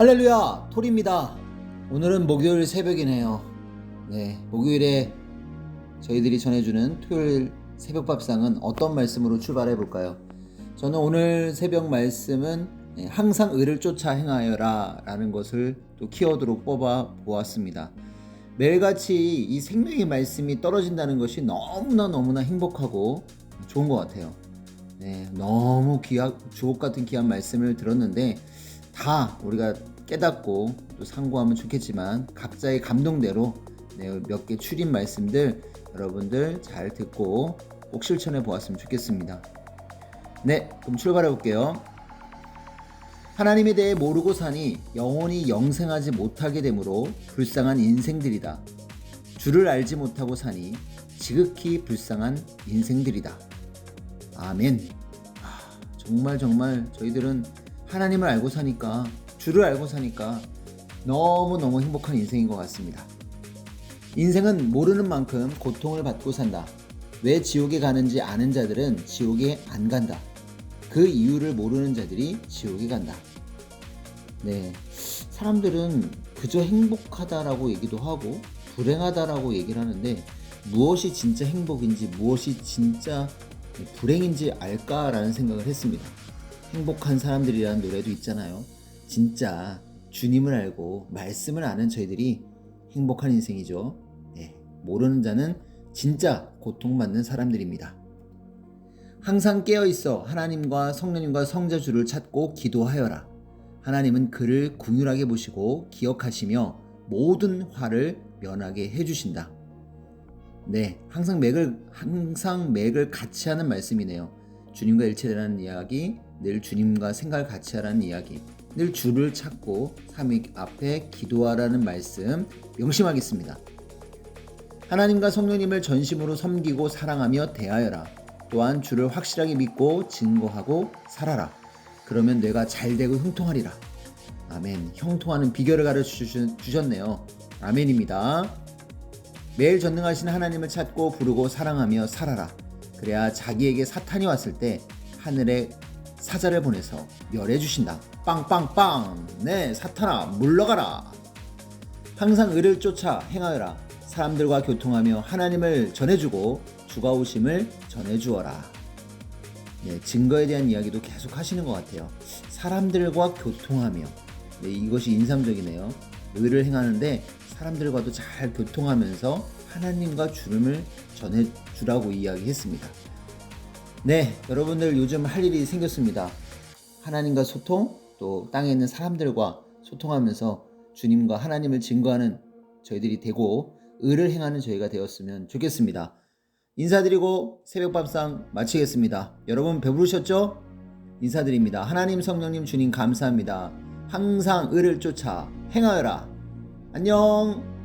할렐루야 톨입니다. 오늘은 목요일 새벽이네요. 네 목요일에 저희들이 전해주는 토요일 새벽 밥상은 어떤 말씀으로 출발해 볼까요? 저는 오늘 새벽 말씀은 네, 항상 의를 쫓아 행하여라 라는 것을 또 키워드로 뽑아 보았습니다. 매일같이 이 생명의 말씀이 떨어진다는 것이 너무나 너무나 행복하고 좋은 것 같아요. 네, 너무 귀하, 주옥 같은 귀한 말씀을 들었는데 다 우리가 깨닫고 또 상고하면 좋겠지만 각자의 감동대로 네, 몇개 추린 말씀들 여러분들 잘 듣고 꼭 실천해 보았으면 좋겠습니다. 네, 그럼 출발해 볼게요. 하나님에 대해 모르고 사니 영원히 영생하지 못하게 되므로 불쌍한 인생들이다. 주를 알지 못하고 사니 지극히 불쌍한 인생들이다. 아멘. 아, 정말 정말 저희들은 하나님을 알고 사니까 주를 알고 사니까 너무너무 행복한 인생인 것 같습니다. 인생은 모르는 만큼 고통을 받고 산다. 왜 지옥에 가는지 아는 자들은 지옥에 안 간다. 그 이유를 모르는 자들이 지옥에 간다. 네. 사람들은 그저 행복하다라고 얘기도 하고 불행하다라고 얘기를 하는데 무엇이 진짜 행복인지 무엇이 진짜 불행인지 알까라는 생각을 했습니다. 행복한 사람들이라는 노래도 있잖아요. 진짜 주님을 알고 말씀을 아는 저희들이 행복한 인생이죠. 네, 모르는 자는 진짜 고통받는 사람들입니다. 항상 깨어 있어 하나님과 성령님과 성자주를 찾고 기도하여라. 하나님은 그를 궁휼하게 보시고 기억하시며 모든 화를 면하게 해주신다. 네, 항상 맥을 항상 맥을 같이 하는 말씀이네요. 주님과 일체라는 이야기, 늘 주님과 생각을 같이 하라는 이야기, 늘 주를 찾고 삼위 앞에 기도하라는 말씀 명심하겠습니다. 하나님과 성령님을 전심으로 섬기고 사랑하며 대하여라. 또한 주를 확실하게 믿고 증거하고 살아라. 그러면 뇌가 잘 되고 형통하리라. 아멘. 형통하는 비결을 가르쳐 주셨네요. 아멘입니다. 매일 전능하신 하나님을 찾고 부르고 사랑하며 살아라. 그래야 자기에게 사탄이 왔을 때 하늘에 사자를 보내서 멸해 주신다. 빵빵빵. 네, 사탄아 물러가라. 항상 의를 쫓아 행하여라. 사람들과 교통하며 하나님을 전해주고 주가 오심을 전해주어라. 네, 증거에 대한 이야기도 계속 하시는 것 같아요. 사람들과 교통하며 네, 이것이 인상적이네요. 의를 행하는데 사람들과도 잘 교통하면서 하나님과 주름을 전해주라고 이야기했습니다. 네, 여러분들 요즘 할 일이 생겼습니다. 하나님과 소통, 또 땅에 있는 사람들과 소통하면서 주님과 하나님을 증거하는 저희들이 되고 의를 행하는 저희가 되었으면 좋겠습니다. 인사드리고 새벽밥상 마치겠습니다. 여러분 배부르셨죠? 인사드립니다. 하나님 성령님 주님 감사합니다. 항상 의를 쫓아 행하여라. 안녕.